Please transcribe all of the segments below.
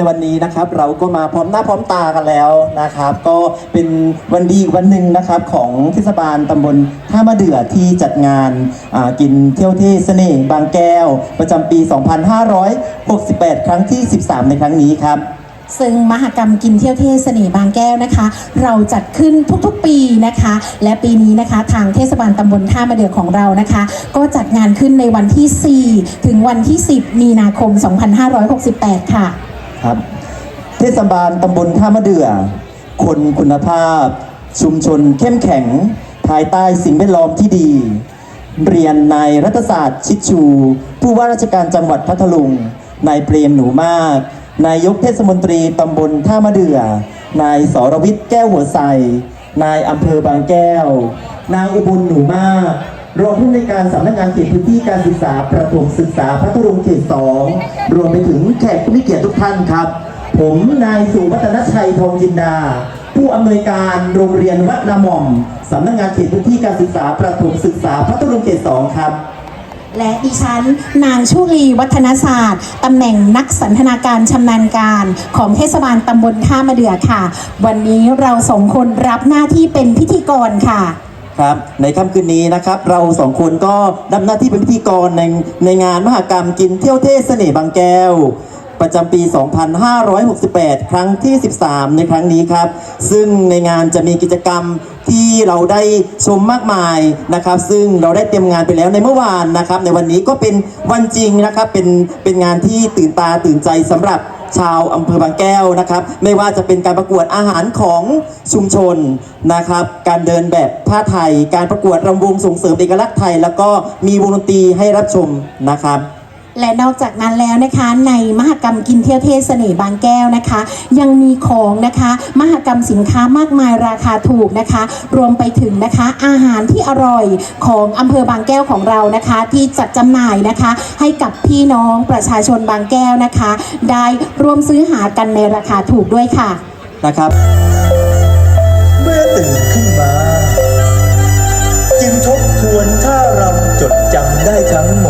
ในวันนี้นะครับ เราก็มาพร้อมหน้าพร้อมตากันแล้วนะครับ ก็เป็นวันดีอีกวันหนึ่งนะครับของเทศบาลตำบลท่ามะเดือที่จัดงานกินเที่ยวเที่เสน่ห์บางแก้ว ประจำปี 2568 ครั้งที่ 13 ในครั้งนี้ครับซึ่งมหกรรมกินเที่ยวเทเสน่ห์บางแก้วนะคะ เราจัดขึ้นทุกๆปีนะคะ และปีนี้นะคะทางเทศบาลตำบลท่ามะเดือของเรานะคะ ก็จัดงานขึ้นในวันที่ 4 ถึงวันที่ 10 มีนาคม 2568 ค่ะ ครับ เทศบาลตำบลท่ามะเดื่อ คนคุณภาพ ชุมชนเข้มแข็ง ภายใต้สิ่งแวดล้อมที่ดี เรียนนายรัฐศาสตร์ชิดชู ผู้ว่าราชการจังหวัดพัทลุง นายเปรมหนูมาก นายกเทศมนตรีตำบลท่ามะเดื่อ นายสรวิทย์แก้วหัวใสนายอำเภอบางแก้ว นางอุบลหนูมาก รองผู้อำนการสำนักงานเขตพื้นที่การศึกษาประถมศึกษาพัทลุงเขตสองรวมไปถึงแขกผู้มีเกียรติทุกท่านครับ ผมนายสุวัฒนชัยทองจินดา ผู้อำนวยการโรงเรียนวัดนาหม่อมสำนักงานเขตพื้นที่การศึกษาประถมศึกษาพัทลุงเขตสองครับและดิฉัน นางชุลีวัฒนศาสตร์ตำแหน่งนักสันทนาการชำนาญการ ของเทศบาลตำบลท่ามะเดือค่ะ วันนี้เราสองคนรับหน้าที่เป็นพิธีกรค่ะ ครับในค่ำคืนนี้นะครับ เราสองคนก็ทำหน้าที่เป็นพิธีกรในในงานมหกรรมกินเที่ยวเทศเสน่ห์บางแก้ว ประจำปี 2568 ครั้งที่ 13 ในครั้งนี้ครับ ซึ่งในงานจะมีกิจกรรมที่เราได้ชมมากมายนะครับ ซึ่งเราได้เตรียมงานไปแล้วในเมื่อวานนะครับ ในวันนี้ก็เป็นวันจริงนะครับเป็นเป็นงานที่ตื่นตาตื่นใจสำหรับ ชาวอำเภอบางแก้วนะครับ ไม่ว่าจะเป็นการประกวดอาหารของชุมชนนะครับ การเดินแบบผ้าไทย การประกวดรำวงส่งเสริมเอกลักษณ์ไทย แล้วก็มีวงดนตรีให้รับชมนะครับ และนอกจากนั้นแล้วนะคะในมหกรรมกินเที่ยวเทศเสน่ห์บางแก้วนะคะ ยังมีของนะคะมหกรรมสินค้ามากมายราคาถูกนะคะ รวมไปถึงนะคะอาหารที่อร่อยของอำเภอบางแก้วของเรานะคะ ที่จัดจำหน่ายนะคะ ให้กับพี่น้องประชาชนบางแก้วนะคะ ได้ร่วมซื้อหากันในราคาถูกด้วยค่ะนะครับ เมื่อตื่นขึ้นมา จึงทบทวนท่ารำจดจำได้ทั้งหมด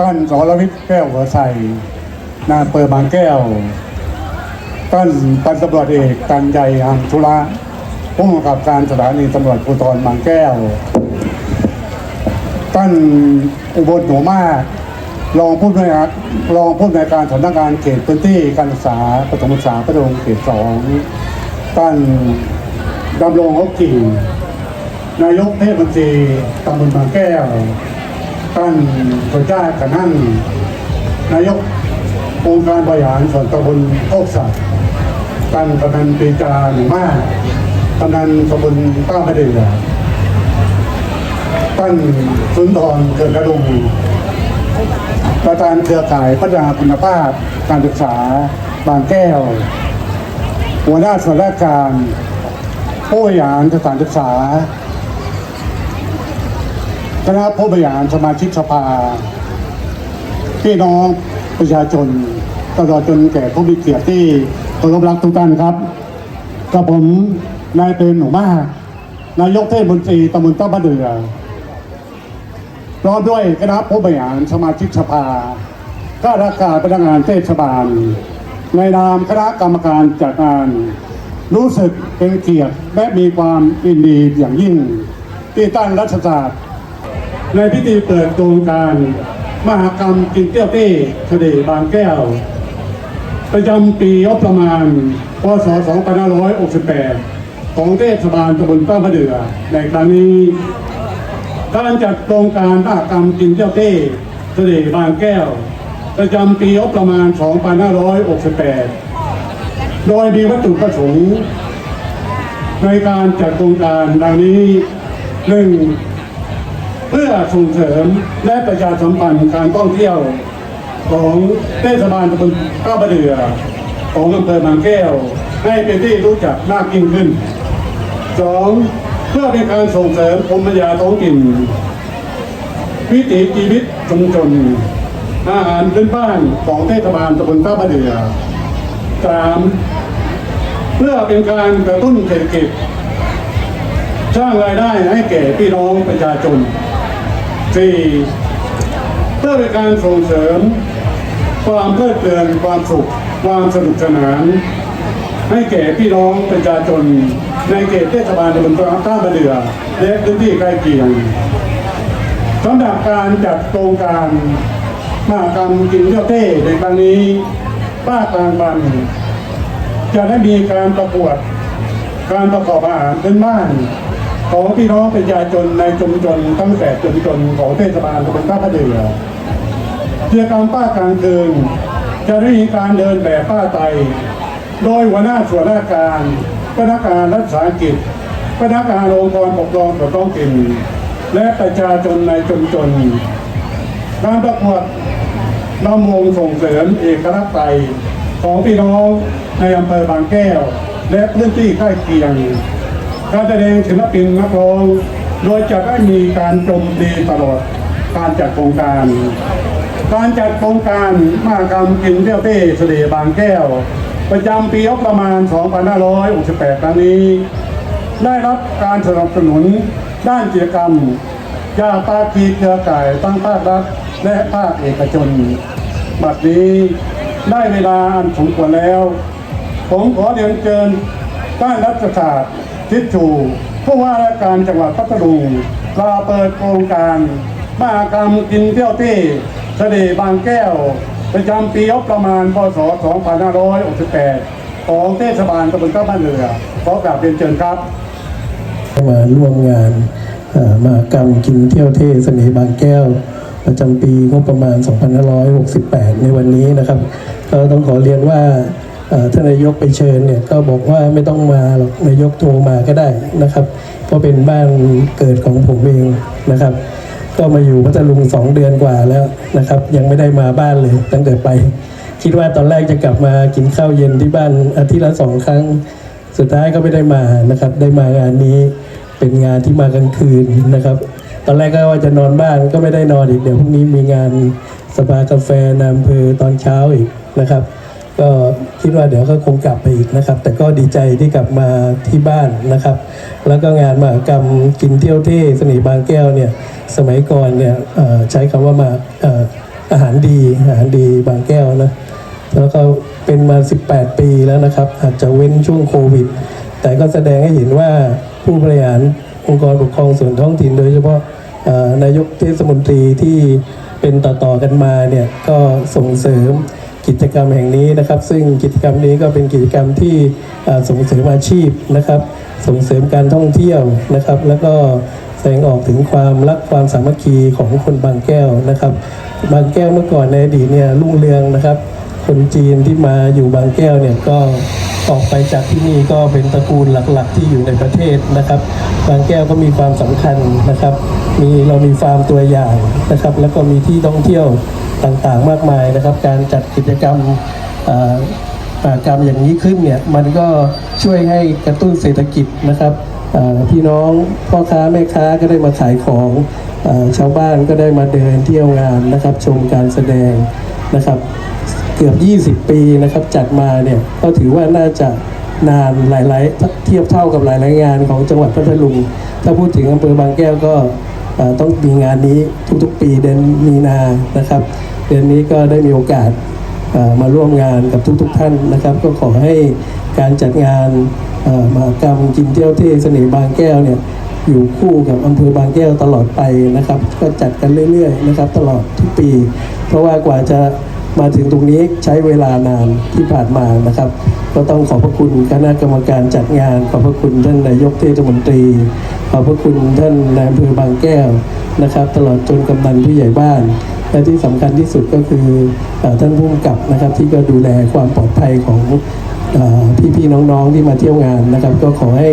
ต้นสรวิทย์แก้วหัวใสนายอำเภอบางแก้ว ต้นพันตำรวจเอกตันใหญ่หังธุระผู้กำกับการสถานีตำรวจภูธรบางแก้ว ต้นอุบลหนูมากรองผู้อำนวยการรองผู้อำนวยการสำนักงานเขตพื้นที่การศึกษาประถมศึกษาพระดงเขตสองต้นดำรงฮกกิ่งนายกเทศมนตรีตำบลบางแก้ว ท่านสุชากันนั่งนายกองค์การบริหารส่วนตำบลโคกสัตว์ท่านกำนันปีจาหนูมากกำนันตำบลต้าพระเดือท่านสุนทรเกิดกระดุมประธานเครือข่ายพัฒนาคุณภาพการศึกษาบางแก้ว หัวหน้าส่วนราชการผู้บริหารสถานศึกษา ณะผู้บริหารสมาชิกสภา พี่น้องประชาชนตลอดจนแก่ผู้มีเกียรติที่เคารพรักทุกท่านครับ กับผมนายเป็นหนูมากนายกเทศมนตรีตำบลต้าบะเดือพร้อมด้วยคณะผู้บริหารสมาชิกสภาข้าราชการพนักงานเทศบาล ในนามคณะกรรมการจัดงาน รู้สึกเป็นเกียรติและมีความยินดีอย่างยิ่ง ที่ตั้งรัฐศาสตร์ ในพิธีเปิดโครงการ มหกรรมกินเตี้ยวเต้ทะเลบางแก้ว ประจำปีงบประมาณ พศ 2568 ของเทศบาลตำบลต้ามะเดือ ในครั้งนี้ การจัดโครงการมหกรรมกินเตี้ยวเต้ทะเลบางแก้ว ประจำปีงบประมาณ 2568 โดยมีวัตถุประสงค์ในการจัดโครงการดังนี้หนึ่ง เพื่อส่งเสริมและประชาสัมพันธ์การท่องเที่ยวของเทศบาลตำบลก้าวบเดือของอำเภอบางแก้ว ให้เป็นที่รู้จักมากยิ่งขึ้นสองเพื่อเป็นการส่งเสริมภูมิปัญญาท้องถิ่นวิถีชีวิตชุมชนอาหารพื้นบ้านของเทศบาลตำบลก้าวบะเดือสามเพื่อเป็นการกระตุ้นเศรษฐกิจ สร้างรายได้ให้แก่พี่น้องประชาชน สี่เพื่อเป็นการส่งเสริม ความเพลิดเพลินความสุขความสนุกสนาน ให้แก่พี่น้องประชาชนในเขตเทศบาลตำบลต้าบะเดือและพื้นที่ใกล้เคียงสำหรับการจัดโครงการมากรรมกินเที่ยวเท่ในครั้งนี้ป้ากลางบัน จะได้มีการประกวด การประกอบอาหารพื้นบ้าน ของพี่น้องประชาชนในชุมชนทั้งแปดชุมชนของเทศบาลตำบลท่าพระเดือกิจกรรมป้ากลางคืนจะได้มีการเดินแบบป้าไต โดยหัวหน้าส่วนราชการพนักงานรัฐสาหกิจพนักงานองค์กรปกครองส่วนท้องถิ่นและประชาชนในชุมชนการประกวดนำวงส่งเสริมเอกลักษณ์ไทยของพี่น้องในอำเภอบางแก้ว และพื้นที่ใกล้เคียง การแสดงศิลปินนักร้อง โดยจะได้มีการชมดีตลอดการจัดโครงการ การจัดโครงการมหากรรมกินเที่ยวเต้เสด็จบางแก้ว ประจำปีประมาณ 2568ครั้งนี้ ได้รับการสนับสนุนด้านกิจกรรมจากภาคีเครือข่ายตั้งภาครัฐและภาคเอกชน บัดนี้ได้เวลาอันสมควรแล้ว ผมขอเรียนเชิญด้านรัฐศาสตร์ ทิศชูผู้ว่าราชการจังหวัดพัทลุงลาเปิดโครงการมหากรรมกินเที่ยวเต้เสด็จบางแก้ว ประจำปีงบประมาณพศ 2568 ของเทศบาลตำบลก้าบ้านเรือขอกราบเรียนเชิญครับ มาร่วมงานมหากรรมกินเที่ยวเท่เสน่ห์บางแก้ว ประจำปีงบประมาณ 2568 ในวันนี้นะครับ ก็ต้องขอเรียนว่า ท่านนายกไปเชิญเนี่ยก็บอกว่าไม่ต้องมาหรอกนายกโทรมาก็ได้นะครับ เพราะเป็นบ้านเกิดของผมเองนะครับ ก็มาอยู่พัทลุงสองเดือนกว่าแล้วนะครับ ยังไม่ได้มาบ้านเลยตั้งแต่ไป คิดว่าตอนแรกจะกลับมากินข้าวเย็นที่บ้านอาทิตย์ละสองครั้ง สุดท้ายก็ไม่ได้มานะครับ ได้มางานนี้เป็นงานที่มากลางคืนนะครับ ตอนแรกก็ว่าจะนอนบ้านก็ไม่ได้นอนอีกเดี๋ยวพรุ่งนี้มีงานสภากาแฟนามเพอตอนเช้าอีกนะครับ ก็คิดว่าเดี๋ยวก็คงกลับไปอีกนะครับ แต่ก็ดีใจที่กลับมาที่บ้านนะครับ แล้วก็งานมหากรรมกินเที่ยวเท่สน่ห์บางแก้วเนี่ยสมัยก่อนเนี่ยใช้คำว่ามาอาหารดีอาหารดีบางแก้วนะแล้วก็เป็นมา 18 ปีแล้วนะครับ อาจจะเว้นช่วงโควิด แต่ก็แสดงให้เห็นว่าผู้บริหารองค์กรปกครองส่วนท้องถิ่นโดยเฉพาะนายกเทศมนตรีที่เป็นต่อๆกันมาเนี่ยก็ส่งเสริม กิจกรรมแห่งนี้นะครับ ซึ่งกิจกรรมนี้ก็เป็นกิจกรรมที่ส่งเสริมอาชีพนะครับ ส่งเสริมการท่องเที่ยวนะครับ แล้วก็แสดงออกถึงความรักความสามัคคีของคนบางแก้วนะครับ บางแก้วเมื่อก่อนในอดีตเนี่ยรุ่งเรืองนะครับ คนจีนที่มาอยู่บางแก้วเนี่ยก็ออกไปจากที่นี่ก็เป็นตระกูลหลักๆ ที่อยู่ในประเทศนะครับ บางแก้วก็มีความสำคัญนะครับ มีเรามีฟาร์มตัวอย่างนะครับ แล้วก็มีที่ท่องเที่ยว ต่างๆมากมายนะครับ การจัดกิจกรรมกรรมอย่างนี้ขึ้นเนี่ยมันก็ช่วยให้กระตุ้นเศรษฐกิจนะครับพี่น้องพ่อค้าแม่ค้าก็ได้มาขายของอชาวบ้านก็ได้มาเดินเที่ยวงานนะครับ ชมการแสดงนะครับ เกือบ 20 ปีนะครับจัดมาเนี่ยก็ถือว่าน่าจะนานหลายๆ เทียบเท่ากับหลายๆงานของจังหวัดพัทลุง ถ้าพูดถึงอำเภอบางแก้วก็ต้องมีงานนี้ทุกๆปีเดือนมีนานะครับ เดือนนี้ก็ได้มีโอกาสมาร่วมงานกับทุกๆท่านนะครับ ก็ขอให้การจัดงานมหากรรมกินเที่ยวเท่เสน่ห์บางแก้วเนี่ยอยู่คู่กับอำเภอบางแก้วตลอดไปนะครับ ก็จัดกันเรื่อยๆนะครับ ตลอดทุกปี เพราะว่ากว่าจะมาถึงตรงนี้ใช้เวลานานที่ผ่านมานะครับ ก็ต้องขอบพระคุณคณะกรรมการจัดงาน ขอบพระคุณท่านนายกเทศมนตรี ขอบพระคุณท่านนายอำเภอบางแก้วนะครับ ตลอดจนกำนันผู้ใหญ่บ้าน และที่สำคัญที่สุดก็คือท่านผู้กำกับนะครับที่ก็ดูแลความปลอดภัยของอพี่ๆน้องๆที่มาเที่ยวงานนะครับ ก็ขอให้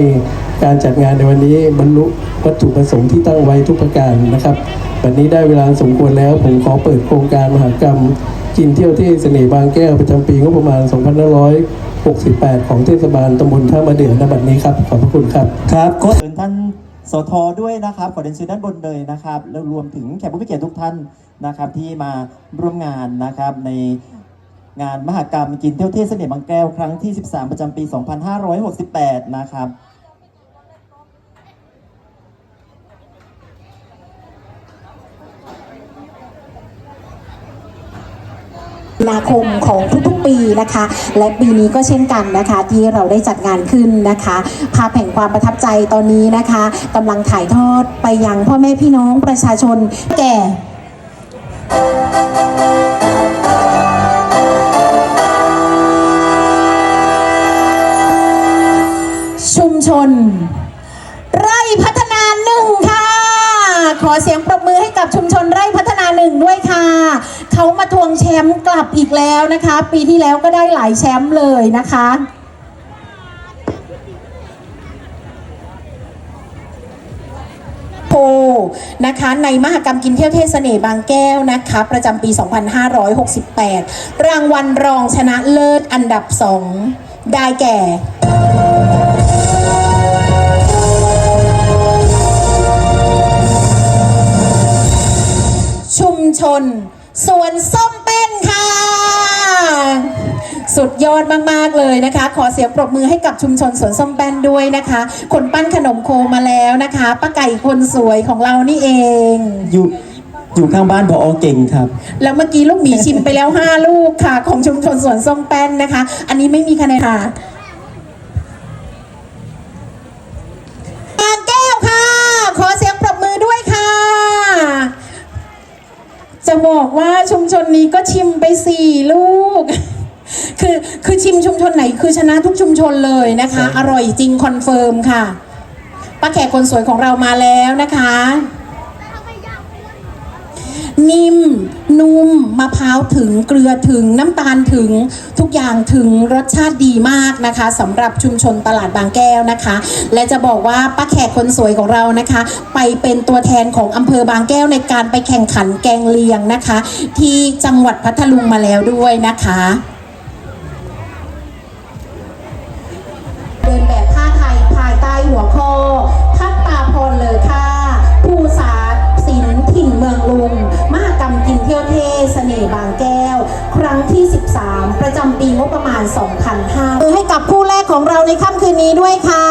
การจัดงานในวันนี้บรรลุวัตถุประสงค์ที่ตั้งไว้ทุกประการนะครับวันนี้ได้เวลาสมควรแล้ว ผมขอเปิดโครงการมหากรรม กินเที่ยวที่เสน่ห์บางแก้วประจำปีงบประมาณ 2568 ของเทศบาลตำบลท่ามะเดื่อณบัดนี้ครับ ขอบพระคุณครับ ครับขอเชิญท่านสทด้วยนะครับขอเรียนเชิญด้านบนเลยนะครับแล้วรวมถึงแขกผู้มีเกียรติทุกท่าน นะครับที่มาร่วมงานนะครับในงานมหกรรมกินเที่ยวเที่ยวเสน่ห์บางแก้วครั้งที่ 13 ประจำปี 2568 นะครับนาคมของทุกๆปีนะคะ และปีนี้ก็เช่นกันนะคะที่เราได้จัดงานขึ้นนะคะภาพแห่งความประทับใจตอนนี้นะคะกำลังถ่ายทอดไปยังพ่อแม่พี่น้องประชาชนแก่ นไร่พัฒนาหนึ่งค่ะ ขอเสียงปรบมือให้กับชุมชนไร่พัฒนาหนึ่งด้วยค่ะ เขามาทวงแชมป์กลับอีกแล้วนะคะ ปีที่แล้วก็ได้หลายแชมป์เลยนะคะโพนะคะในมหกรรมกินเที่ยวเทศเสน่ห์บางแก้วนะคะ ประจำปี 2568 รางวัลรองชนะเลิศอันดับ 2 ได้แก่ ชุมชนสวนส้มเป็นค่ะ สุดยอดมาก ๆ เลยนะคะ ขอเสียงปรบมือให้กับชุมชนสวนส้มแป้นด้วยนะคะ คนปั้นขนมโคมาแล้วนะคะป้าไก่คนสวยของเรานี่เอง อยู่อยู่ข้างบ้านพอเก่งครับ แล้วเมื่อกี้ลูกหมีชิมไปแล้ว 5 ลูกค่ะ ของชุมชนสวนส้มแป้นนะคะ อันนี้ไม่มีคะแนนค่ะ ชุมชนนี้ก็ชิมไปสี่ลูก คือคือชิมชุมชนไหนคือชนะทุกชุมชนเลยนะคะ อร่อยจริงคอนเฟิร์มค่ะป้าแขกคนสวยของเรามาแล้วนะคะ นิ่ม นุ่มมะพร้าวถึงเกลือถึงน้ำตาลถึงทุกอย่างถึงรสชาติดีมากนะคะสำหรับชุมชนตลาดบางแก้วนะคะ และจะบอกว่าป้าแขกคนสวยของเรานะคะ ไปเป็นตัวแทนของอำเภอบางแก้วในการไปแข่งขันแกงเลียงนะคะ ที่จังหวัดพัทลุงมาแล้วด้วยนะคะ เที่ยวเทเสน่ห์บางแก้ว ครั้งที่ 13 ประจำปีงบประมาณ 2005มือให้กับคู่แรกของเราในค่ำคืนนี้ด้วยค่ะ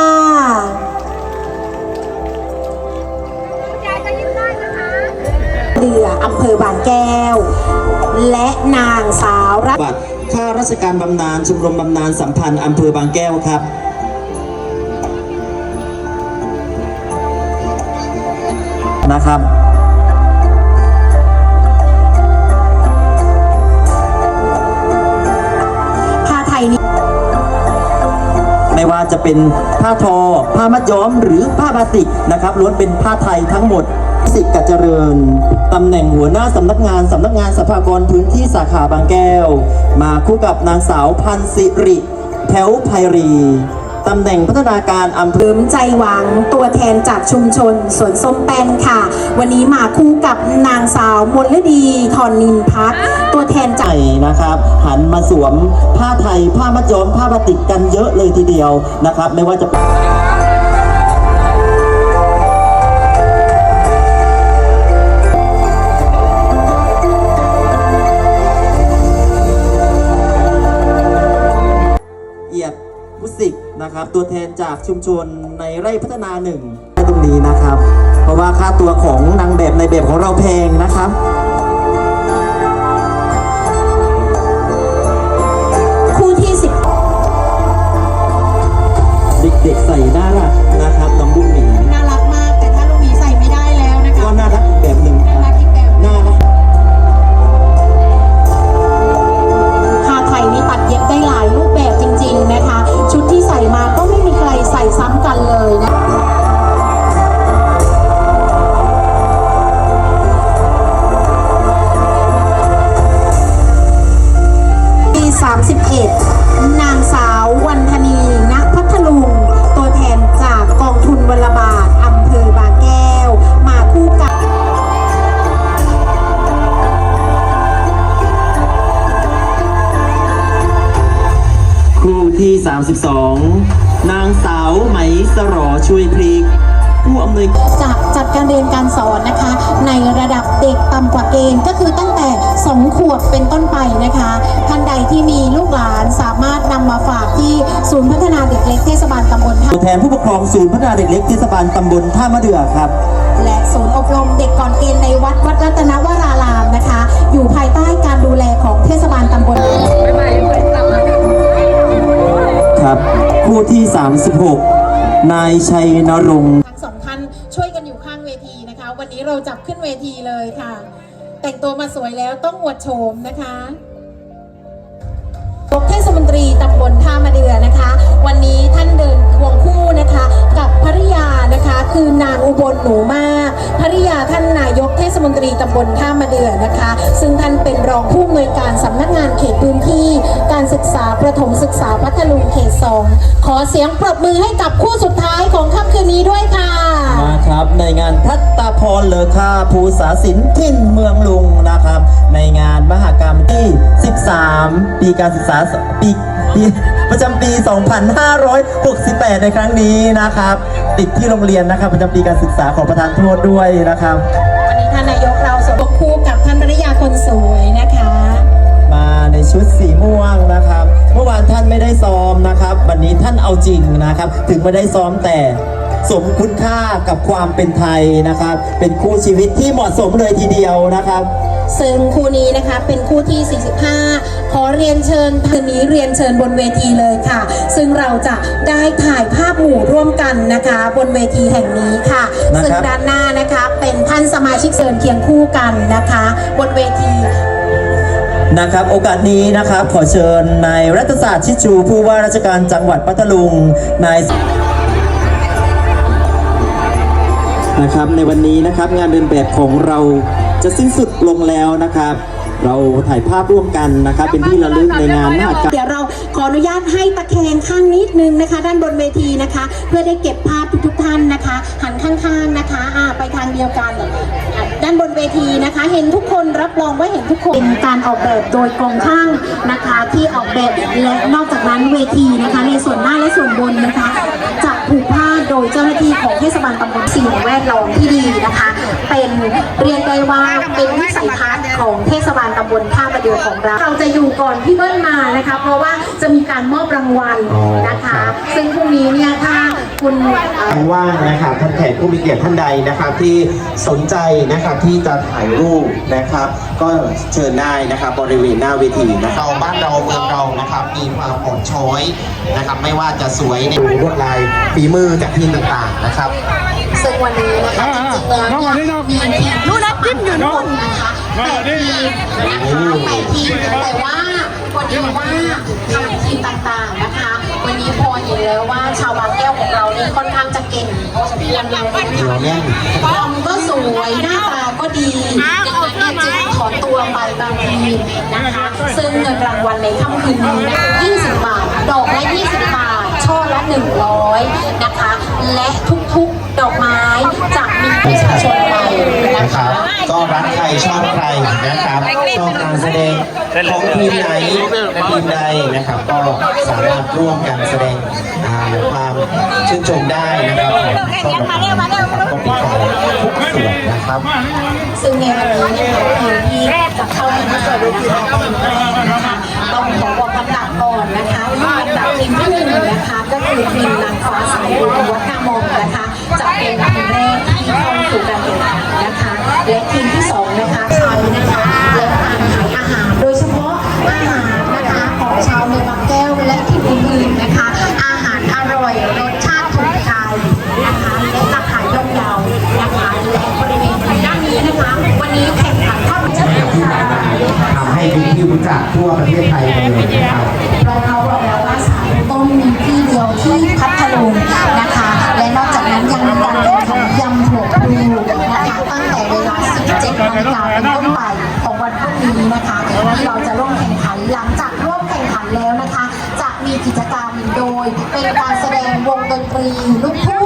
เดืออำเภอบางแก้ว และนางสาวรัตบัตรข้าราชการบำนาญชมรมบำนาญสัมพันธ์อำเภอบางแก้วครับนะครับ ไม่ว่าจะเป็นผ้าทอ ผ้ามัดย้อมหรือผ้าบาติกนะครับล้วนเป็นผ้าไทยทั้งหมดสิทธิ์กัจเจริญตำแหน่งหัวหน้าสำนักงานสำนักงานสภากรพื้นที่สาขาบางแก้ว มาคู่กับนางสาวพันศิริแถวไพรี ตำแหน่งพัฒนาการอำเภอเริมใจหวังตัวแทนจากชุมชนสวนส้มแป้นค่ะ วันนี้มาคู่กับนางสาวมลฤดีทอนนินพักตัวแทนจากใหญ่นะครับ หันมาสวมผ้าไทยผ้ามัดย้อมผ้าบาติกกันเยอะเลยทีเดียวนะครับ ไม่ว่าจะ นะครับ ตัวแทนจากชุมชนในไร่พัฒนาหนึ่งตรงนี้นะครับ เพราะว่าค่าตัวของนางแบบในแบบของเราแพงนะครับคู่ที่สิบเด็กๆใส่น่ารัก นไปนะคะ ท่านใดที่มีลูกหลานสามารถนำมาฝากที่ศูนย์พัฒนาเด็กเล็กเทศบาลตำบลท่าตัวแทนผู้ปกครองศูนย์พัฒนาเด็กเล็กเทศบาลตำบลท่ามะเดื่อครับ และศูนย์อบรมเด็กก่อนเกณฑ์ในวัดวัดรัตนวรารามนะคะ อยู่ภายใต้การดูแลของเทศบาลตำบลครับคู่ที่ 36 นายชัยนรงค์ทั้งสองท่านช่วยกันอยู่ข้างเวทีนะคะ วันนี้เราจับขึ้นเวทีเลยค่ะ แต่งตัวมาสวยแล้วต้องอวดโฉมนะคะยกเทศมนตรีตำบลท่ามะเดือนะคะ วันนี้ท่านเดินควงคู่นะคะ กับภริยา คือนางอุบลหนูมากภริยาท่านนายกเทศมนตรีตำบลท่ามะเดือนะคะ ซึ่งท่านเป็นรองผู้อำนวยการสำนักงานเขตพื้นที่ การศึกษาประถมศึกษาพัทลุงเขตสองขอเสียงปรบมือให้กับคู่สุดท้ายของค่ำคืนนี้ด้วยค่ะมาครับในงานทัตตาพรเลอค่าภูษาศิลป์ทิ่นเมืองลุงนะครับ ในงานมหกรรมที่ 13 ปีการศึกษาปีปีประจำปี 2568 ในครั้งนี้นะครับ ติดที่โรงเรียนนะครับประจำปีการศึกษาของประธานโทษด้วยนะครับ วันนี้ท่านนายกเราสมคู่กับท่านภริยาคนสวยนะคะ มาในชุดสีม่วงนะครับ เมื่อวานท่านไม่ได้ซ้อมนะครับ วันนี้ท่านเอาจริงนะครับ ถึงไม่ได้ซ้อมแต่สมคุณค่ากับความเป็นไทยนะครับ เป็นคู่ชีวิตที่เหมาะสมเลยทีเดียวนะครับ ซึ่งคู่นี้นะคะเป็นคู่ที่ 45 ขอเรียนเชิญคืนนี้เรียนเชิญบนเวทีเลยค่ะ ซึ่งเราจะได้ถ่ายภาพหมู่ร่วมกันนะคะ บนเวทีแห่งนี้ค่ะ นะครับ ซึ่งด้านหน้านะคะเป็นท่านสมาชิกเสริญเคียงคู่กันนะคะ บนเวที นะครับโอกาสนี้นะครับขอเชิญนายรัฐศาสตร์ชิดชู ผู้ว่าราชการจังหวัดพัทลุงนายนะครับในวันนี้นะครับงานเดินแบบของเรา จะสิ้นสุดลงแล้วนะครับ เราถ่ายภาพร่วมกันนะครับ เป็นที่ระลึกในงานมหกรรม เดี๋ยวเราขออนุญาตให้ตะแคงข้างนิดนึงนะคะ ด้านบนเวทีนะคะ เพื่อได้เก็บภาพทุกๆท่านนะคะ หันข้างๆนะคะอ่าไปทางเดียวกันอะด้านบนเวทีนะคะ เห็นทุกคนรับรองว่าเห็นทุกคนเป็นการออกแบบโดยกรมช่างนะคะ ที่ออกแบบและนอกจากนั้นเวทีนะคะ ในส่วนหน้าและส่วนบนนะคะ จะผูกผ้าโด ยเจ้าหน้าที่ของเทศบาลตำบลสิ่งแวดล้อมที่ดีนะคะ เป็นเรียกได้ว่าเป็นวิสัยทัศน์ของเทศบาลตำบลท่าประเดือของเราเราจะอยู่ก่อนพี่เบิ้ลมานะคะ เพราะว่าจะมีการมอบรางวัลนะคะ ซึ่งพรุ่งนี้เนี่ยถ้าคุณเอ่อว่างนะครับท่านแขกผู้มีเกียรติท่านใดนะครับที่สนใจนะครับที่จะถ่ายรูปนะครับ ก็เชิญได้นะครับบริเวณหน้าเวทีนะครับเราบ้านเราเมืองเรานะครับมีความอ่อนช้อยนะครับ ไม่ว่าจะสวยในลวดลายฝีมือจากที่ต่างๆนะครับ ซึ่งวันนี้นะคะจริงๆแล้วเนี่ยมีทีมรู้นะจิ้มอยู่นู่นนะคะแต่ทีมนะคะแต่ทีมแต่ว่าวันนี้ว่าทำทีมต่างๆนะคะ วันนี้พอเห็นแล้วว่าชาวบางแก้วของเรานี่ค่อนข้างจะเก่งพอสมควรเลยนะคะเราแน่นฟอร์มก็สวยหน้าตาก็ดีเด็กๆเนี่ยจึงถอนตัวไปบางทีนะคะ ซึ่งเงินรางวัลในค่ำคืนนี้นะคะ20 บาท ดอกละ 20 บาทชช่อละ 100 นะคะ และทุกๆดอกไม้จะมีประชาชนไปนะนะครับ ก็รักใครชอบใครนะครับชอบการแสดงของทีมไหนทีมใดนะครับ ก็สามารถร่วมกันแสดงความชื่นชมได้นะครับของชอบแบบนั้นนะครับก็เป็นของทุกส่วนนะครับ ซึ่งในวันนี้นะคะที่จะเข้ามาในส่วนของทีมแรกนะคะต้องขอบอกลำดับก่อนนะคะลำดับทีมที่หนึ่งนะคะก็คือทีมนางฟ้าสายบุญวัฒนามงนะคะจะเป็นทีมแรกที่เข้าสู่การแข่งขันนะคะ และทีมที่สองนะคะใช้นะคะและการขายอาหารโดยเฉพาะอาหารนะคะของชาวเมืองบางแก้วและทีมอื่นๆนะคะ อาหารอร่อยรสชาติถูกใจนะคะและราคาย่อมเยานะคะและบริเวณด้านนี้นะคะ วันนี้แข่งขันเข้าจะเป็นค่ะทำให้เป็นที่รู้จักทั่วประเทศไทยเลยนะครับเราเขาบอกแล้วว่าสายต้มมีที่เดียวที่พัทลุงนะคะ และนอกจากนั้นยังมีการแข่งขันยำหัวพลูนะคะตั้งแต่เวลา 17นาฬิกาเป็นต้นไปของวันพรุ่งนี้นะคะที่เราจะร่วมแข่งขันหลังจากร่วมแข่งขันแล้วนะคะ จะมีกิจกรรมโดยเป็นการแสดงวงดนตรีลูกทุ่ง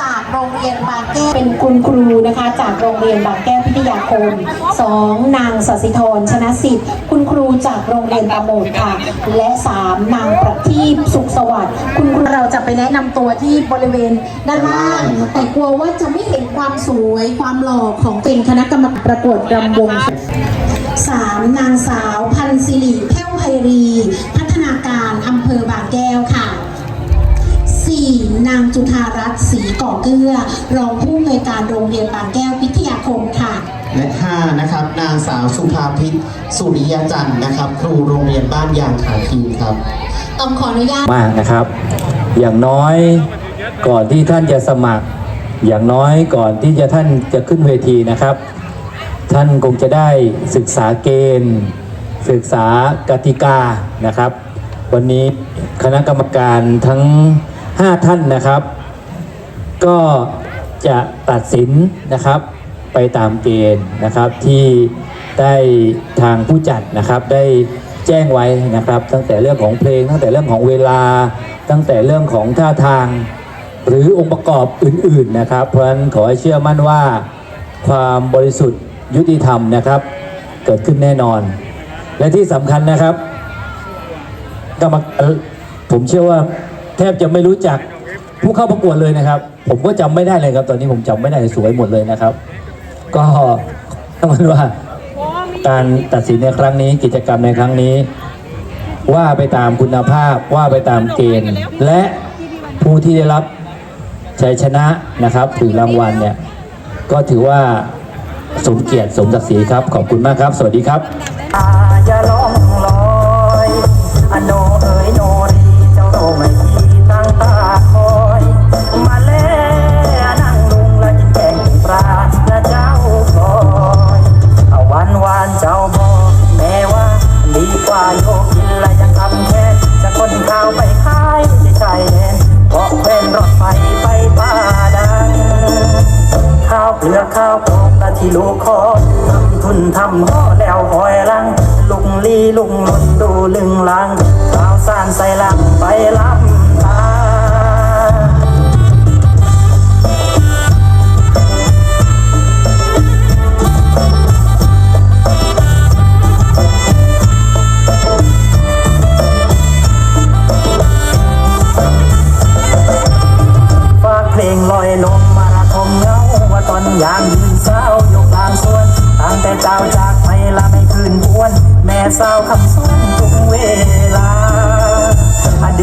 จากโรงเรียนบางแก้วเป็นคุณครูนะคะ จากโรงเรียนบางแก้วพิทยาคมสองนางสศิธรชนะสิทธิ์ คุณครูจากโรงเรียนตะโมดค่ะ และสามนางประทีปสุขสวัสดิ์คุณครูเราจะไปแนะนำตัวที่บริเวณด้านล่าง แต่กลัวว่าจะไม่เห็นความสวยความหล่อของเป็นคณะกรรมการประกวดรำวงสามนางสาวพันศิริแพ้วไพรีพ จุธารัตน์ศรีก่อเกลือรองผู้อำนวยการโรงเรียนบางแก้วพิทยาคมค่ะ และ5นะครับนางสาวสุภาพิษสุริยจันทร์นะครับ ครูโรงเรียนบ้านยางขาคีครับ ต้องขออนุญาตมากนะครับ อย่างน้อยก่อนที่ท่านจะสมัคร อย่างน้อยก่อนที่จะท่านจะขึ้นเวทีนะครับ ท่านคงจะได้ศึกษาเกณฑ์ ศึกษากติกานะครับ วันนี้คณะกรรมการทั้ง 5 ท่านนะครับ ก็จะตัดสินนะครับไปตามเกณฑ์นะครับที่ได้ทางผู้จัดนะครับได้แจ้งไว้นะครับ ตั้งแต่เรื่องของเพลง ตั้งแต่เรื่องของเวลา ตั้งแต่เรื่องของท่าทาง หรือองค์ประกอบอื่นๆนะครับ เพราะฉะนั้นขอให้เชื่อมั่นว่าความบริสุทธิ์ยุติธรรมนะครับ เกิดขึ้นแน่นอน และที่สำคัญนะครับกรรมาผมเชื่อว่า แทบจะไม่รู้จักผู้เข้าประกวดเลยนะครับ ผมก็จำไม่ได้เลยครับ ตอนนี้ผมจำไม่ได้สวยหมดเลยนะครับ ก็ต้องมันว่าการตัดสินในครั้งนี้กิจกรรมในครั้งนี้ ว่าไปตามคุณภาพว่าไปตามเกณฑ์ และผู้ที่ได้รับชัยชนะนะครับถือรางวัลเนี่ยก็ถือว่าสมเกียรติสมศักดิ์ศรีครับ ขอบคุณมากครับ สวัสดีครับ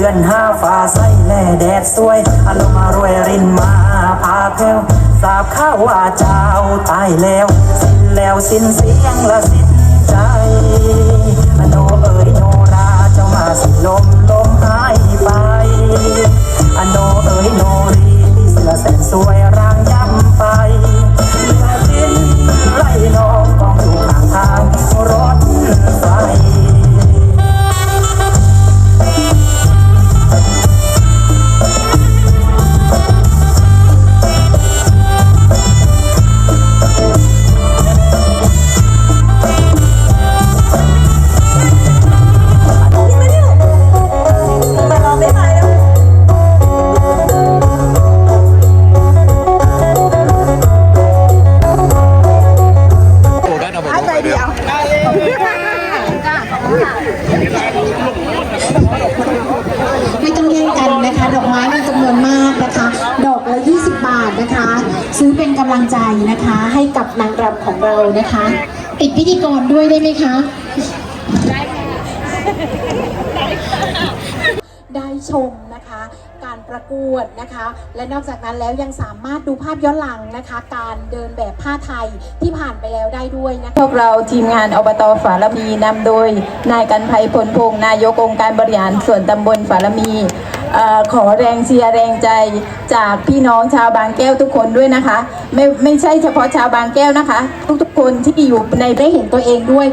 อะเดือนห้าฟ้าใสแล่แดดสวยอารมณ์มารวยรินมาพาแพ้วสาบข้าวว่าเจ้าตายแล้ว สิ้นแล้วสิ้นเสียงละสิ้นใจอโนเอ๋ยโนราเจ้ามาสิลมลมหายไปอโนเอ๋ยโนรีที่เสือแสนสวยรา ได้ไหมคะ ได้ชมนะคะการ ประกวดนะคะ และนอกจากนั้นแล้วยังสามารถดูภาพย้อนหลังนะคะ การเดินแบบผ้าไทยที่ผ่านไปแล้วได้ด้วยนะคะพวกเราทีมงานอบตฝาละมีนำโดยนายกันภัยพลพงศ์นายกองค์การบริหารส่วนตำบลฝาละมีอขอแรงเชียร์แรงใจจากพี่น้องชาวบางแก้วทุกคนด้วยนะคะ ไม่ไม่ใช่เฉพาะชาวบางแก้วนะคะ ทุกๆคนที่อยู่ในได้เห็นตัวเองด้วย